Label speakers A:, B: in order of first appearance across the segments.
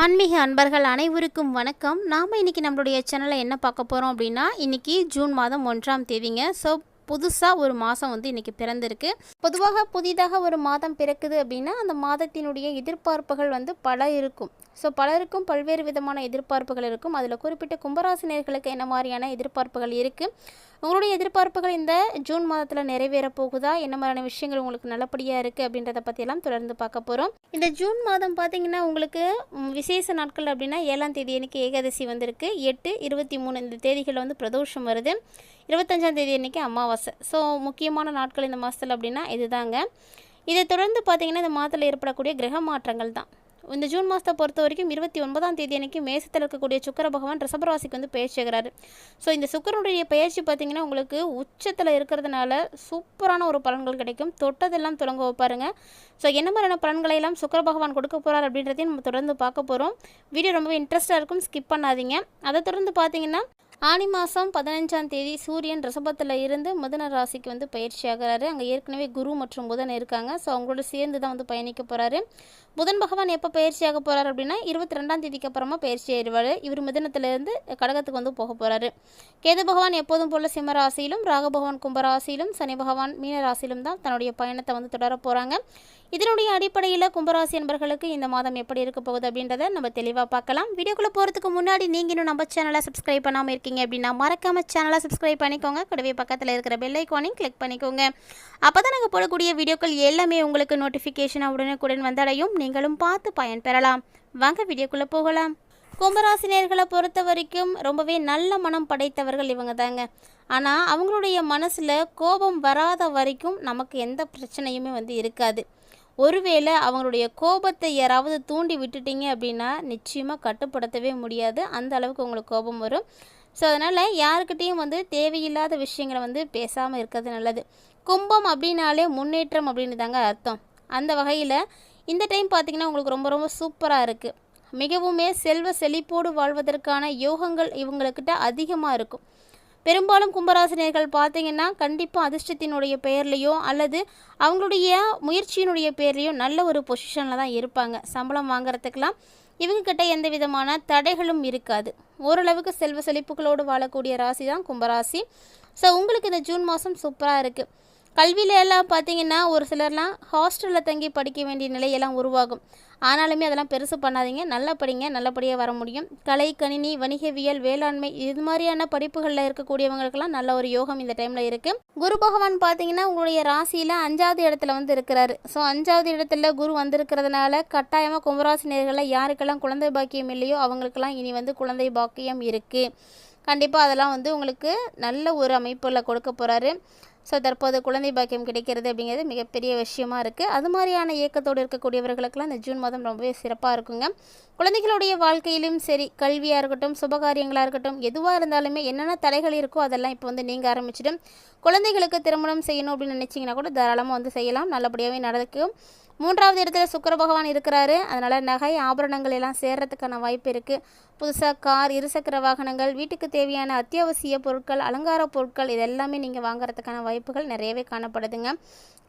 A: ஆன்மீக அன்பர்கள் அனைவருக்கும் வணக்கம். நாம் இன்றைக்கி நம்மளுடைய சேனலில் என்ன பார்க்க போகிறோம் அப்படின்னா இன்றைக்கி ஜூன் மாதம் ஒன்றாம் தேதிங்க. ஸோ புதுசாக ஒரு மாதம் வந்து இன்றைக்கி பிறந்திருக்கு. பொதுவாக புதிதாக ஒரு மாதம் பிறக்குது அப்படின்னா அந்த மாதத்தினுடைய எதிர்பார்ப்புகள் வந்து பல இருக்கும். ஸோ பலருக்கும் பல்வேறு விதமான எதிர்பார்ப்புகள் இருக்கும். அதில் குறிப்பிட்ட கும்பராசினியர்களுக்கு என்ன மாதிரியான எதிர்பார்ப்புகள் இருக்குது உங்களுடைய எதிர்பார்ப்புகள் இந்த ஜூன் மாதத்தில் நிறைவேற போகுதா? என்ன மாதிரியான விஷயங்கள் உங்களுக்கு நல்லபடியாக இருக்குது அப்படின்றத பற்றியெல்லாம் தொடர்ந்து பார்க்க போகிறோம் இந்த ஜூன் மாதம் பார்த்தீங்கன்னா உங்களுக்கு விசேஷ நாட்கள் அப்படின்னா ஏழாம் தேதி எனக்கு ஏகாதசி வந்திருக்கு. எட்டு இருபத்தி மூணு இந்த தேதிகளில் வந்து பிரதோஷம் வருது. இருபத்தஞ்சாம் தேதி அமாவாசை. ஸோ முக்கியமான நாட்கள் இந்த மாதத்தில் அப்படின்னா இதுதாங்க. இதை தொடர்ந்து பார்த்திங்கன்னா இந்த மாதத்தில் ஏற்படக்கூடிய கிரக மாற்றங்கள் தான். இந்த ஜூன் மாதத்தை பொறுத்த வரைக்கும் இருபத்தி ஒன்பதாம் தேதி அன்றைக்கி மேசத்தில் இருக்கக்கூடிய சுக்கர பகவான் ரிஷபராசிக்கு வந்து பயிற்சியாகிறாரு ஸோ இந்த சுக்கரனுடைய பயிற்சி பார்த்திங்கன்னா உங்களுக்கு உச்சத்தில் இருக்கிறதுனால சூப்பரான ஒரு பலன்கள் கிடைக்கும். தொட்டதெல்லாம் தொடங்க வைப்பாருங்க. ஸோ என்ன மாதிரியான பலன்களை எல்லாம் சுக்கர பகவான் கொடுக்க போகிறார் அப்படின்றதையும் நம்ம தொடர்ந்து பார்க்க போகிறோம் வீடியோ ரொம்பவே இன்ட்ரெஸ்ட்டாக இருக்கும். ஸ்கிப் பண்ணாதீங்க. அதை தொடர்ந்து பார்த்தீங்கன்னா ஆனி மாதம் பதினஞ்சாம் தேதி சூரியன் ரிஷபத்தில் இருந்து மிதன ராசிக்கு வந்து பயிற்சி ஆகிறாரு அங்கே ஏற்கனவே குரு மற்றும் புதன் இருக்காங்க. ஸோ அவங்களோட சேர்ந்து தான் வந்து பயணிக்க போகிறாரு புதன் பகவான் எப்போ பயிற்சியாக போகிறார் அப்படின்னா இருபத்தி ரெண்டாம் தேதிக்கு அப்புறமா பயிற்சி ஆயிடுவார். இவர் மிதனத்திலேருந்து கடகத்துக்கு வந்து போக போகிறாரு கேது பகவான் எப்போதும் போல சிம்ம ராசியிலும் ராக பகவான் கும்பராசியிலும் சனி பகவான் மீன ராசியிலும் தான் தன்னுடைய பயணத்தை வந்து தொடர போகிறாங்க இதனுடைய அடிப்படையில் கும்பராசி என்பர்களுக்கு இந்த மாதம் எப்படி இருக்க போகுது அப்படின்றத நம்ம தெளிவாக பார்க்கலாம். வீடியோக்குள்ளே போகிறதுக்கு முன்னாடி நீங்கள் இன்னும் நம்ம சேனலை சப்ஸ்கிரைப் பண்ணாமல் இருக்கீங்க அப்படின்னா மறக்காம சேனலை சப்ஸ்கிரைப் பண்ணிக்கோங்க. கூடவே பக்கத்தில் இருக்கிற பெல் ஐக்கானையும் கிளிக் பண்ணிக்கோங்க. அப்போ தான் நாங்கள் போடக்கூடிய வீடியோக்கள் எல்லாமே உங்களுக்கு நோட்டிஃபிகேஷனாக உடனுக்குடன் வந்தடையும். நீங்களும் பார்த்து பயன்பெறலாம் வாங்க வீடியோக்குள்ளே போகலாம். கும்பராசினியர்களை பொறுத்த வரைக்கும் ரொம்பவே நல்ல மனம் படைத்தவர்கள் இவங்க தாங்க ஆனால் அவங்களுடைய மனசில் கோபம் வராத வரைக்கும் நமக்கு எந்த பிரச்சனையுமே வந்து இருக்காது. ஒருவேளை அவங்களுடைய கோபத்தை யாராவது தூண்டி விட்டுட்டீங்க அப்படின்னா நிச்சயமாக கட்டுப்படுத்தவே முடியாது. அந்த அளவுக்கு உங்களுக்கு கோபம் வரும். ஸோ அதனால் யாருக்கிட்டேயும் வந்து தேவையில்லாத விஷயங்களை வந்து பேசாமல் இருக்கிறது நல்லது. கும்பம் அப்படின்னாலே முன்னேற்றம் அப்படின்னு தாங்க அர்த்தம். அந்த வகையில் இந்த டைம் பார்த்திங்கன்னா உங்களுக்கு ரொம்ப ரொம்ப சூப்பராக இருக்குது மிகவுமே செல்வ செழிப்போடு வாழ்வதற்கான யோகங்கள் இவங்களுக்கிட்ட அதிகமாக இருக்கும். பெரும்பாலும் கும்பராசினியர்கள் பார்த்தீங்கன்னா கண்டிப்பாக அதிர்ஷ்டத்தினுடைய பெயர்லேயோ அல்லது அவங்களுடைய முயற்சியினுடைய பேர்லேயோ நல்ல ஒரு பொசிஷனில் தான் இருப்பாங்க. சம்பளம் வாங்குறதுக்கெலாம் இவங்கக்கிட்ட எந்த விதமான தடைகளும் இருக்காது. ஓரளவுக்கு செல்வ செழிப்புகளோடு வாழக்கூடிய ராசி தான் கும்பராசி. ஸோ உங்களுக்கு இந்த ஜூன் மாதம் சூப்பராக இருக்குது கல்வியில எல்லாம் பார்த்தீங்கன்னா ஒரு சிலர்லாம் ஹாஸ்டலில் தங்கி படிக்க வேண்டிய நிலையெல்லாம் உருவாகும். ஆனாலுமே அதெல்லாம் பெருசு பண்ணாதீங்க. நல்லா படிங்க நல்லபடியாக வர முடியும். கலை கணினி வணிகவியல் வேளாண்மை இது மாதிரியான படிப்புகளில் இருக்கக்கூடியவங்களுக்கெல்லாம் நல்ல ஒரு யோகம் இந்த டைமில் இருக்குது குரு பகவான் பார்த்தீங்கன்னா உங்களுடைய ராசியில் அஞ்சாவது இடத்துல வந்து இருக்கிறாரு. ஸோ அஞ்சாவது இடத்துல குரு வந்திருக்கிறதுனால கட்டாயமாக கும்பராசினியர்களில் யாருக்கெல்லாம் குழந்தை பாக்கியம் இல்லையோ அவங்களுக்கெல்லாம் இனி வந்து குழந்தை பாக்கியம் இருக்குது கண்டிப்பாக அதெல்லாம் வந்து உங்களுக்கு நல்ல ஒரு அமைப்பில் கொடுக்க போகிறாரு ஸோ தற்போது குழந்தை பாக்கியம் கிடைக்கிறது அப்படிங்கிறது மிகப்பெரிய விஷயமா இருக்குது அது மாதிரியான இயக்கத்தோடு இருக்கக்கூடியவர்களுக்கெல்லாம் இந்த ஜூன் மாதம் ரொம்பவே சிறப்பாக இருக்குங்க. குழந்தைகளுடைய வாழ்க்கையிலும் சரி கல்வியாக இருக்கட்டும் சுபகாரியங்களாக இருக்கட்டும் எதுவாக இருந்தாலுமே என்னென்ன தடைகள் இருக்கோ அதெல்லாம் இப்போ வந்து நீங்க ஆரம்பிச்சிடும் குழந்தைகளுக்கு திருமணம் செய்யணும் அப்படின்னு நினச்சிங்கன்னா கூட தாராளமாக வந்து செய்யலாம். நல்லபடியாகவே நடக்கும் மூன்றாவது இடத்துல சுக்கர பகவான் இருக்கிறாரு. அதனால் நகை ஆபரணங்கள் எல்லாம் சேர்றதுக்கான வாய்ப்பு இருக்குது புதுசாக கார் இருசக்கர வாகனங்கள் வீட்டுக்கு தேவையான அத்தியாவசிய பொருட்கள் அலங்கார பொருட்கள் இது எல்லாமே நீங்கள் வாங்குறதுக்கான வாய்ப்புகள் நிறையவே காணப்படுதுங்க.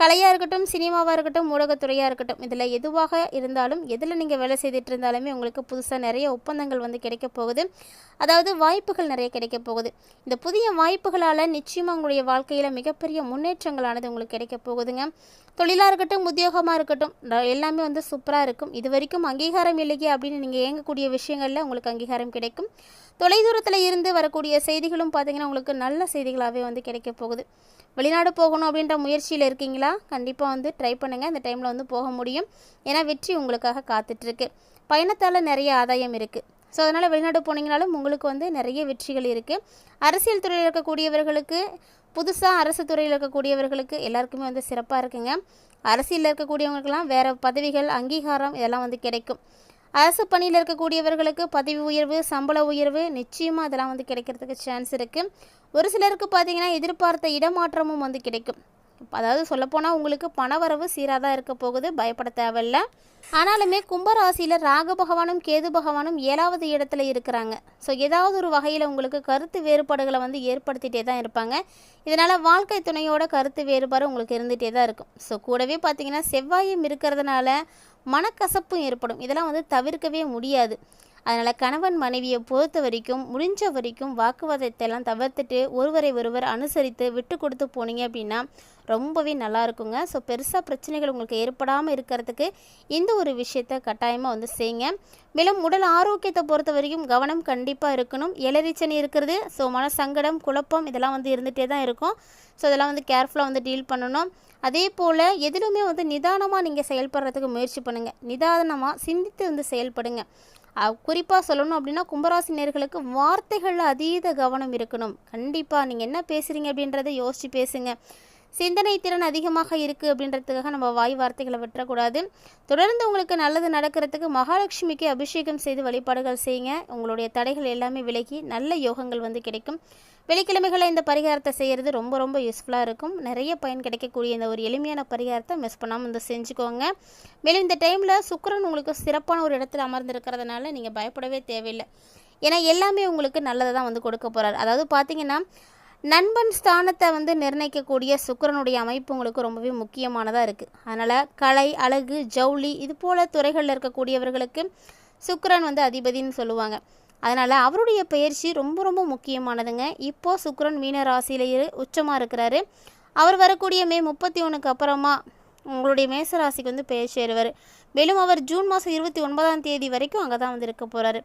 A: கலையாக இருக்கட்டும் சினிமாவாக இருக்கட்டும் ஊடகத்துறையாக இருக்கட்டும் இதில் எதுவாக இருந்தாலும் எதில் நீங்கள் வேலை செய்துட்டு இருந்தாலுமே உங்களுக்கு புதுசாக நிறைய ஒப்பந்தங்கள் வந்து கிடைக்க போகுது. அதாவது வாய்ப்புகள் நிறைய கிடைக்க போகுது. இந்த புதிய வாய்ப்புகளால் நிச்சயமாக உங்களுடைய வாழ்க்கையில் மிகப்பெரிய முன்னேற்றங்களானது உங்களுக்கு கிடைக்க போகுதுங்க. தொழிலாக இருக்கட்டும் உத்தியோகமாக இருக்கட்டும் எல்லாமே வந்து சூப்பராக இருக்கும். இது வரைக்கும் அங்கீகாரம் இல்லையே அப்படின்னு நீங்கள் இயங்கக்கூடிய விஷயங்களில் உங்களுக்கு அங்கீகாரம் கிடைக்கும். தொலைதூரத்தில் இருந்து வரக்கூடிய செய்திகளும் பார்த்தீங்கன்னா உங்களுக்கு நல்ல செய்திகளாகவே வந்து கிடைக்க போகுது. வெளிநாடு போகணும் அப்படின்ற முயற்சியில் இருக்கீங்களா? கண்டிப்பாக வந்து ட்ரை பண்ணுங்கள் இந்த டைமில் வந்து போக முடியும். ஏன்னா வெற்றி உங்களுக்காக காத்துட்ருக்கு. பயணத்தால் நிறைய ஆதாயம் இருக்குது ஸோ அதனால் வெளிநாடு போனீங்கனாலும் உங்களுக்கு வந்து நிறைய வெற்றிகள் இருக்குது அரசியல் துறையில் இருக்கக்கூடியவர்களுக்கு புதுசாக அரசு துறையில் இருக்கக்கூடியவர்களுக்கு எல்லாருக்குமே வந்து சிறப்பாக இருக்குங்க. அரசியலில் இருக்கக்கூடியவங்களுக்கெல்லாம் வேறு பதவிகள் அங்கீகாரம் இதெல்லாம் வந்து கிடைக்கும். அரசு பணியில் இருக்கக்கூடியவர்களுக்கு பதவி உயர்வு சம்பள உயர்வு நிச்சயமாக அதெல்லாம் வந்து கிடைக்கிறதுக்கு சான்ஸ் இருக்குது ஒரு சிலருக்கு பார்த்தீங்கன்னா எதிர்பார்த்த இடமாற்றமும் வந்து கிடைக்கும். அதாவது சொல்லப்போனால் உங்களுக்கு பணவரவு சீராக தான் இருக்க போகுது பயப்பட தேவையில்ல. ஆனாலுமே கும்பராசியில் ராக பகவானும் கேது பகவானும் ஏழாவது இடத்துல இருக்கிறாங்க. ஸோ ஏதாவது ஒரு வகையில் உங்களுக்கு கருத்து வேறுபாடுகளை வந்து ஏற்படுத்திகிட்டே தான் இருப்பாங்க. இதனால் வாழ்க்கை துணையோட கருத்து வேறுபாடு உங்களுக்கு இருந்துகிட்டே தான் இருக்கும். ஸோ கூடவே பார்த்தீங்கன்னா செவ்வாயும் இருக்கிறதுனால மனக்கசப்பும் ஏற்படும். இதெல்லாம் வந்து தவிர்க்கவே முடியாது. அதனால் கணவன் மனைவியை பொறுத்த வரைக்கும் முடிஞ்ச வரைக்கும் வாக்குவாதத்தை எல்லாம் தவிர்த்துட்டு ஒருவரை ஒருவர் அனுசரித்து விட்டு கொடுத்து போனீங்க அப்படின்னா ரொம்பவே நல்லா இருக்குங்க. ஸோ பெருசாக பிரச்சனைகள் உங்களுக்கு ஏற்படாமல் இருக்கிறதுக்கு இந்த ஒரு விஷயத்த கட்டாயமாக வந்து செய்யுங்க. மேலும் உடல் ஆரோக்கியத்தை பொறுத்த வரைக்கும் கவனம் கண்டிப்பாக இருக்கணும். எலரிச்சனி இருக்கிறது ஸோ மன சங்கடம் குழப்பம் இதெல்லாம் வந்து இருந்துகிட்டே தான் இருக்கும். ஸோ இதெல்லாம் வந்து கேர்ஃபுல்லாக வந்து டீல் பண்ணணும். அதே போல் எதிலுமே வந்து நிதானமாக நீங்கள் செயல்படுறதுக்கு முயற்சி பண்ணுங்கள் நிதானமாக சிந்தித்து வந்து செயல்படுங்க. குறிப்பாக சொல்லணும் அப்படின்னா கும்பராசி நேர்களுக்கு வார்த்தைகளில் அதீத கவனம் இருக்கணும். கண்டிப்பாக நீங்கள் என்ன பேசுகிறீங்க அப்படின்றத யோசித்து பேசுங்க. சிந்தனை திறன் அதிகமாக இருக்குது அப்படின்றதுக்காக நம்ம வாய் வார்த்தைகளை விட்டுறக்கூடாது. தொடர்ந்து உங்களுக்கு நல்லது நடக்கிறதுக்கு மகாலட்சுமிக்கு அபிஷேகம் செய்து வழிபாடுகள் செய்யுங்க. உங்களுடைய தடைகள் எல்லாமே விலகி நல்ல யோகங்கள் வந்து கிடைக்கும். வெள்ளிக்கிழமைகளை இந்த பரிகாரத்தை செய்கிறது ரொம்ப ரொம்ப யூஸ்ஃபுல்லாக இருக்கும். நிறைய பயன் கிடைக்கக்கூடிய இந்த ஒரு எளிமையான பரிகாரத்தை மிஸ் பண்ணாமல் வந்து செஞ்சுக்கோங்க. மேலும் இந்த டைமில் சுக்கரன் உங்களுக்கு சிறப்பான ஒரு இடத்துல அமர்ந்திருக்கிறதுனால நீங்கள் பயப்படவே தேவையில்லை. ஏன்னா எல்லாமே உங்களுக்கு நல்லதை தான் வந்து கொடுக்க போகிறார் அதாவது பார்த்தீங்கன்னா நண்பன் ஸ்தானத்தை வந்து நிர்ணயிக்கக்கூடிய சுக்கரனுடைய அமைப்பு உங்களுக்கு ரொம்பவே முக்கியமானதாக இருக்குது அதனால் கலை அழகு ஜவுளி இது போல் துறைகளில் இருக்கக்கூடியவர்களுக்கு சுக்கரன் வந்து அதிபதின்னு சொல்லுவாங்க. அதனால் அவருடைய பயிற்சி ரொம்ப ரொம்ப முக்கியமானதுங்க. இப்போது சுக்கரன் மீன ராசியிலேயே உச்சமாக இருக்கிறாரு. அவர் வரக்கூடிய மே முப்பத்தி ஒன்றுக்கு அப்புறமா உங்களுடைய மேச ராசிக்கு வந்து பெயர் சேருவார். மேலும் அவர் ஜூன் மாதம் இருபத்தி ஒன்பதாம் தேதி வரைக்கும் அங்கே தான் வந்து இருக்க போகிறாரு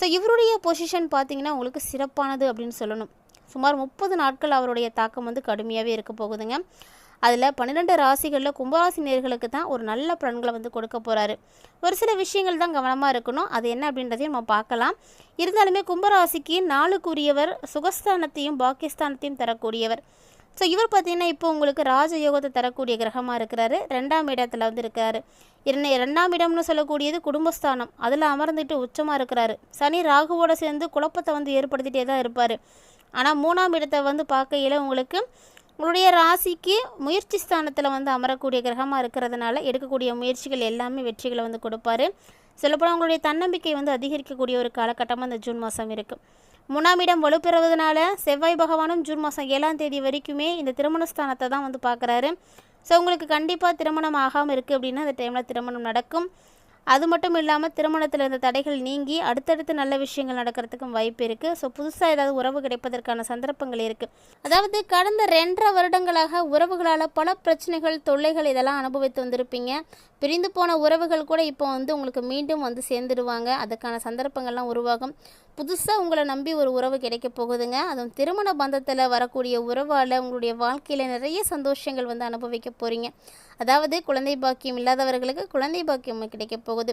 A: ஸோ இவருடைய பொசிஷன் பார்த்தீங்கன்னா உங்களுக்கு சிறப்பானது அப்படின்னு சொல்லணும். சுமார் முப்பது நாட்கள் அவருடைய தாக்கம் வந்து கடுமையாகவே இருக்க போகுதுங்க. அதில் பன்னிரெண்டு ராசிகளில் கும்பராசி நேர்களுக்கு தான் ஒரு நல்ல பலன்களை வந்து கொடுக்க போகிறாரு ஒரு சில விஷயங்கள் தான் கவனமாக இருக்கணும். அது என்ன அப்படின்றதையும் நம்ம பார்க்கலாம். இருந்தாலுமே கும்பராசிக்கு நாளுக்குரியவர் சுகஸ்தானத்தையும் பாக்கியஸ்தானத்தையும் தரக்கூடியவர். ஸோ இவர் பார்த்தீங்கன்னா இப்போ உங்களுக்கு ராஜயோகத்தை தரக்கூடிய கிரகமாக இருக்கிறாரு. ரெண்டாம் இடத்துல வந்து இருக்கிறாரு என்ன ரெண்டாம் இடம்னு சொல்லக்கூடியது குடும்பஸ்தானம். அதில் அமர்ந்துட்டு உச்சமாக இருக்கிறாரு. சனி ராகுவோட சேர்ந்து குழப்பத்தை வந்து ஏற்படுத்திகிட்டே தான் இருப்பார். ஆனால் மூணாம் இடத்தை வந்து பார்க்கையில் உங்களுக்கு உங்களுடைய ராசிக்கு முயற்சி ஸ்தானத்தில் வந்து அமரக்கூடிய கிரகமாக இருக்கிறதுனால எடுக்கக்கூடிய முயற்சிகள் எல்லாமே வெற்றிகளை வந்து கொடுப்பாரு. சொல்லப்போனால் உங்களுடைய தன்னம்பிக்கை வந்து அதிகரிக்கக்கூடிய ஒரு காலகட்டமாக இந்த ஜூன் மாதம் இருக்குது மூணாம் இடம் வலுப்பெறுவதனால செவ்வாய் பகவானும் ஜூன் மாதம் ஏழாம் தேதி வரைக்குமே இந்த திருமண ஸ்தானத்தை தான் வந்து பார்க்குறாரு. ஸோ உங்களுக்கு கண்டிப்பாக திருமணம் ஆகாமல் இருக்குது அப்படின்னா அந்த டைமில் திருமணம் நடக்கும். அது மட்டும் இல்லாமல் திருமணத்தில் இருந்த தடைகள் நீங்கி அடுத்தடுத்து நல்ல விஷயங்கள் நடக்கிறதுக்கும் வாய்ப்பு இருக்குது ஸோ புதுசாக ஏதாவது உறவு கிடைப்பதற்கான சந்தர்ப்பங்கள் இருக்குது அதாவது கடந்த ரெண்டரை வருடங்களாக உறவுகளால் பல பிரச்சனைகள் தொல்லைகள் இதெல்லாம் அனுபவித்து வந்திருப்பீங்க. பிரிந்து போன உறவுகள் கூட இப்போ வந்து உங்களுக்கு மீண்டும் வந்து சேர்ந்துடுவாங்க அதுக்கான சந்தர்ப்பங்கள்லாம் உருவாகும். புதுசாக உங்களை நம்பி ஒரு உறவு கிடைக்க போகுதுங்க. அதுவும் திருமண பந்தத்தில் வரக்கூடிய உறவால் உங்களுடைய வாழ்க்கையில் நிறைய சந்தோஷங்கள் வந்து அனுபவிக்க போகிறீங்க அதாவது குழந்தை பாக்கியம் இல்லாதவர்களுக்கு குழந்தை பாக்கியம் கிடைக்க போகுது.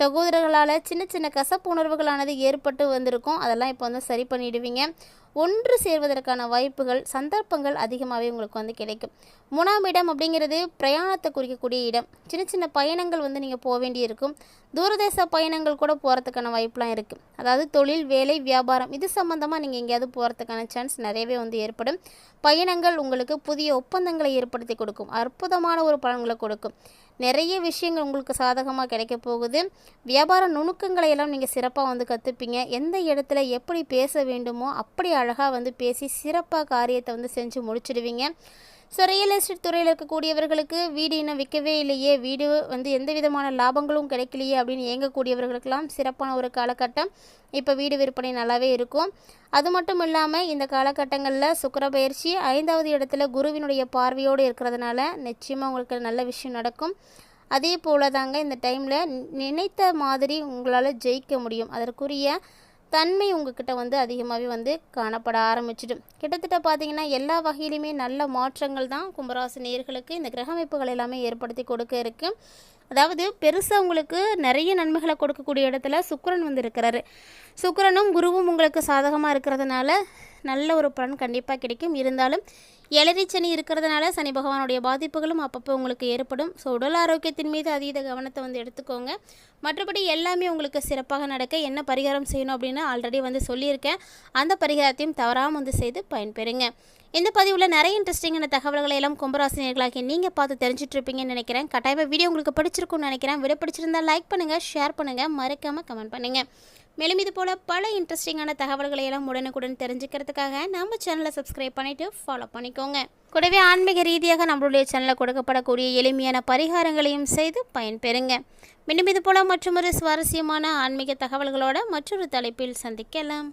A: சகோதரர்களால் சின்ன சின்ன கசப்பு உணர்வுகளானது ஏற்பட்டு வந்திருக்கும். அதெல்லாம் இப்போ வந்து சரி பண்ணிடுவீங்க. ஒன்று சேர்வதற்கான வாய்ப்புகள் சந்தர்ப்பங்கள் அதிகமாகவே உங்களுக்கு வந்து கிடைக்கும். மூணாம் இடம் அப்படிங்கிறது பிரயாணத்தை குறிக்கக்கூடிய இடம். சின்ன சின்ன பயணங்கள் வந்து நீங்கள் போக வேண்டியிருக்கும். தூரதேச பயணங்கள் கூட போகிறதுக்கான வாய்ப்புலாம் இருக்குது அதாவது தொழில் வேலை வியாபாரம் இது சம்மந்தமாக நீங்கள் எங்கேயாவது போகிறதுக்கான சான்ஸ் நிறையவே வந்து ஏற்படும். பயணங்கள் உங்களுக்கு புதிய ஒப்பந்தங்களை ஏற்படுத்தி கொடுக்கும். அற்புதமான ஒரு பலன்களை கொடுக்கும். நிறைய விஷயங்கள் உங்களுக்கு சாதகமாக கிடைக்க போகுது. வியாபார நுணுக்கங்களை எல்லாம் நீங்கள் சிறப்பாக வந்து கற்றுப்பீங்க எந்த இடத்துல எப்படி பேச வேண்டுமோ அப்படி அழகாக வந்து பேசி சிறப்பாக காரியத்தை வந்து செஞ்சு முடிச்சிடுவீங்க. ஸோ ரியல் எஸ்டேட் துறையில் இருக்கக்கூடியவர்களுக்கு வீடு இன்னும் விற்கவே இல்லையே. வீடு வந்து எந்த விதமான லாபங்களும் கிடைக்கலையே அப்படின்னு இயங்கக்கூடியவர்களுக்கெல்லாம் சிறப்பான ஒரு காலகட்டம். இப்போ வீடு விற்பனை நல்லாவே இருக்கும். அது மட்டும் இல்லாமல் இந்த காலகட்டங்களில் சுக்கர பயிற்சி ஐந்தாவது இடத்துல குருவினுடைய பார்வையோடு இருக்கிறதுனால நிச்சயமாக உங்களுக்கு நல்ல விஷயம் நடக்கும். அதே போல் தாங்க இந்த டைமில் நினைத்த மாதிரி உங்களால் ஜெயிக்க முடியும். அதற்குரிய தன்மை உங்ககிட்ட வந்து அதிகமாகவே வந்து காணப்பட ஆரம்பிச்சிடும். கிட்டத்தட்ட பார்த்தீங்கன்னா எல்லா வகையிலுமே நல்ல மாற்றங்கள் தான் கும்பராசி நேர்களுக்கு இந்த கிரக அமைப்புகள் எல்லாமே ஏற்படுத்தி கொடுக்க இருக்குது அதாவது பெருசாக உங்களுக்கு நிறைய நன்மைகளை கொடுக்கக்கூடிய இடத்துல சுக்கரன் வந்து இருக்கிறாரு. சுக்கரனும் குருவும் உங்களுக்கு சாதகமாக இருக்கிறதுனால நல்ல ஒரு பலன் கண்டிப்பாக கிடைக்கும். இருந்தாலும் எலரி சனி இருக்கிறதுனால சனி பகவானுடைய பாதிப்புகளும் அப்பப்போ உங்களுக்கு ஏற்படும். ஸோ உடல் ஆரோக்கியத்தின் மீது அதீத கவனத்தை வந்து எடுத்துக்கோங்க. மற்றபடி எல்லாமே உங்களுக்கு சிறப்பாக நடக்க என்ன பரிகாரம் செய்யணும் அப்படின்னு ஆல்ரெடி வந்து சொல்லியிருக்கேன். அந்த பரிகாரத்தையும் தவறாமல் வந்து செய்து பயன்பெறுங்க. இந்த பதிவில் நிறைய இன்ட்ரெஸ்டிங்கான தகவல்களை எல்லாம் கும்பராசினியர்களாகி நீங்கள் பார்த்து தெரிஞ்சுட்டு இருப்பீங்கன்னு நினைக்கிறேன். கட்டாயமாக வீடியோ உங்களுக்கு பிடிச்சிருக்கும்னு நினைக்கிறேன். வீடியோ பிடிச்சிருந்தால் லைக் பண்ணுங்கள் ஷேர் பண்ணுங்கள் மறக்காமல் கமெண்ட் பண்ணுங்கள் மேலும் இது போல் பல இன்ட்ரெஸ்டிங்கான தகவல்களை எல்லாம் உடனுக்குடன் தெரிஞ்சுக்கிறதுக்காக நம்ம சேனலை சப்ஸ்கிரைப் பண்ணிவிட்டு ஃபாலோ பண்ணிக்கோங்க. கூடவே ஆன்மீக ரீதியாக நம்மளுடைய சேனலில் கொடுக்கப்படக்கூடிய எளிமையான பரிகாரங்களையும் செய்து பயன்பெறுங்க. மீண்டும் இது போல் மற்றொரு சுவாரஸ்யமான ஆன்மீக தகவல்களோட மற்றொரு தலைப்பில் சந்திக்கலாம்.